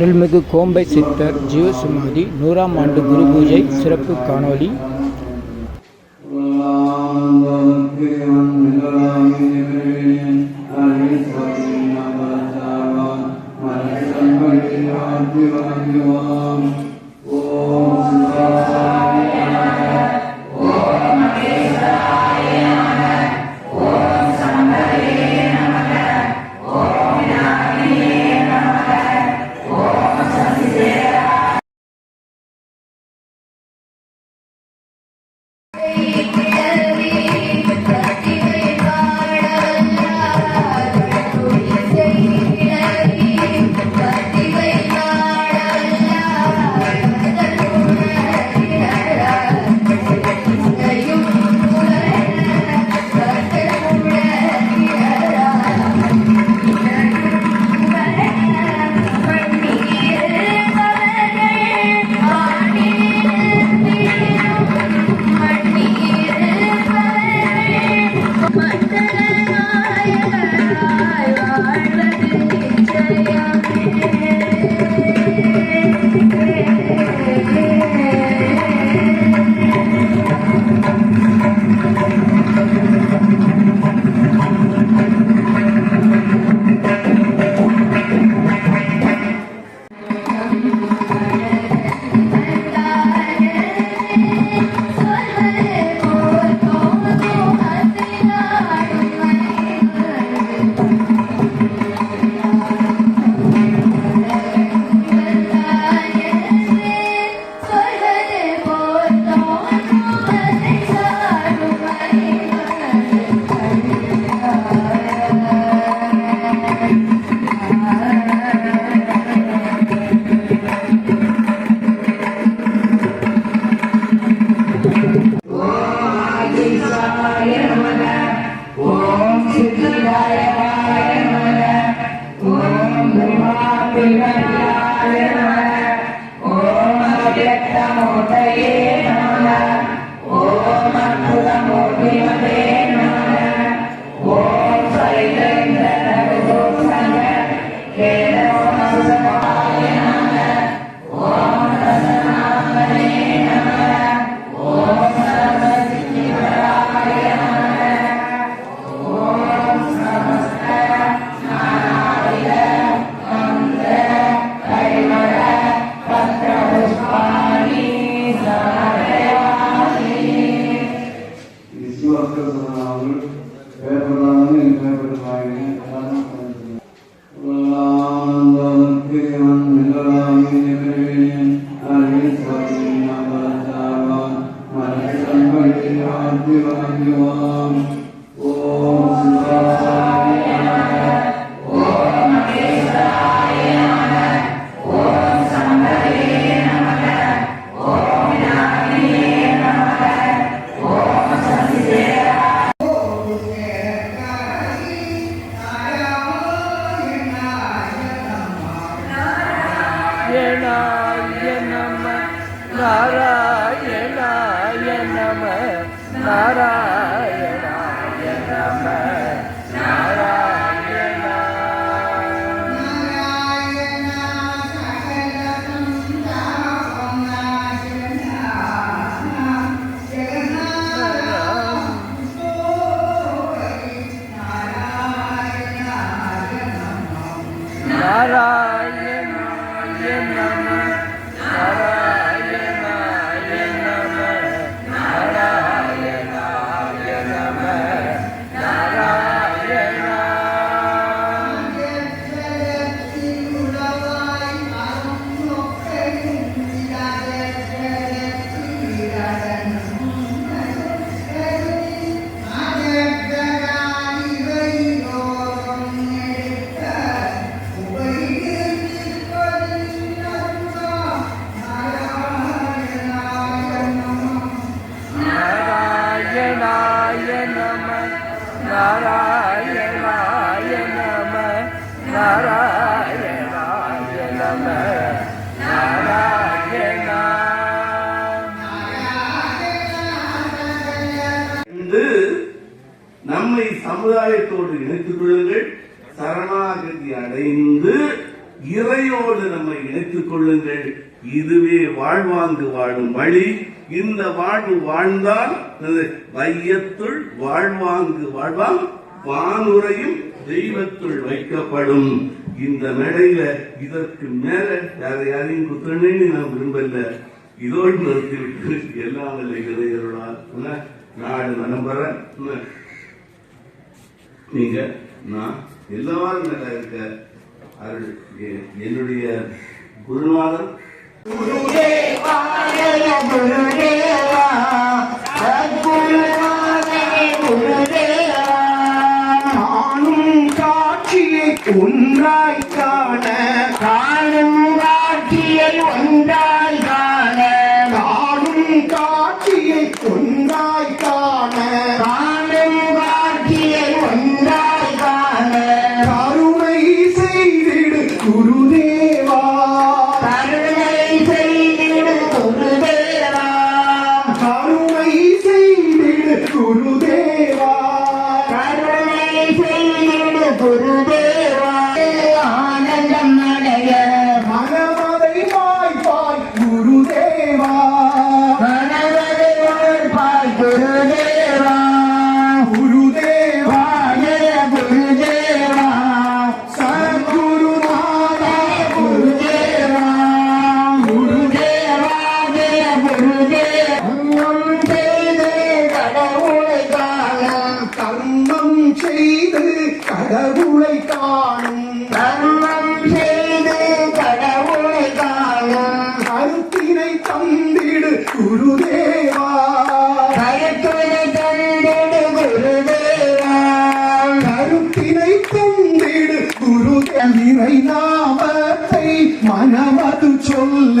அருள்மிகு கோம்பை சித்தர் ஜீவசமாதி நூறாம் ஆண்டு குரு பூஜை சிறப்பு காணொளி. నారాయణాయ నమ నారాయణ நம்மை சமுதாயத்தோடு இணைத்துக் கொள்ளுங்கள். சரணாகதி அடைந்து இறையோடு நம்மை இணைத்துக் கொள்ளுங்கள். இதுவே வாழ்வாங்கு வாழும் வழி. இந்த வாழ்வு வாழ்ந்தால் வையத்துள் வாழ்வாங்கு வாழ்வால் வானுரையும் தெய்வத்துள் வைக்கப்படும். இந்த மேடையில இதற்கு மேல யார யாரையும் குத்தணும்னு நான் விரும்பல. இதோடு நிறுத்திவிட்டு எல்லா நிலை இறையருளால் நாடு நம்புறேன் நீங்க நான் எல்லாரும் நல்லா இருக்க அருள் என்னுடைய குருநாதர் நானும் காட்சியை ஒன்றாய் காண காணும் குருதேவினை நாமத்தை மனமது சொல்ல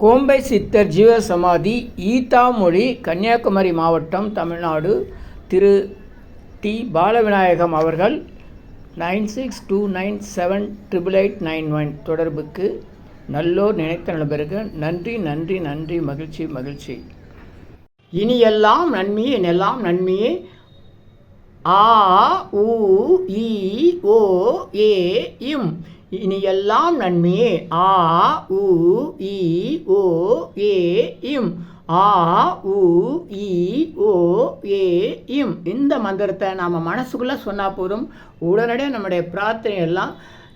கோம்பை சித்தர் ஜீவசமாதி ஈத்தாமொழி கன்னியாகுமரி மாவட்டம் தமிழ்நாடு திரு. டி. பாலவிநாயகம் அவர்கள் nine six two nine seven triple eight nine one தொடர்புக்கு நல்லோர் நினைத்த நண்பருக்கு நன்றி நன்றி நன்றி மகிழ்ச்சி மகிழ்ச்சி. இனி எல்லாம் நன்மையே எல்லாம் நன்மையே? ஆ உ இ ஓ ஏ இம். இனி எல்லாம் நன்மையே. ஆ உ இ ஓ ஏ இம். ஆ உ இ ஓ ஏ இம். இந்த மந்திரத்தை நாம் மனசுக்குள்ளே சொன்னால் போதும். உடனடியாக நம்முடைய பிரார்த்தனை எல்லாம்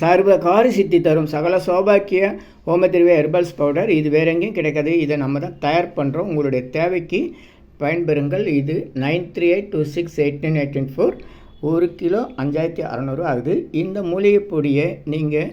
சர்வ காரி சித்தி தரும் சகல சௌபாக்கிய ஹோமத்திரிவே ஹெர்பல்ஸ் பவுடர் இது வேற எங்கேயும் கிடைக்காது. இதை நம்ம தான் தயார் பண்ணுறோம் உங்களுடைய தேவைக்கு பயன்பெறுங்கள். இது nine three eight two six eight nine eight four ஒரு கிலோ அஞ்சாயிரத்தி அறநூறு ஆகுது இந்த மூலிகை பொடியை நீங்கள்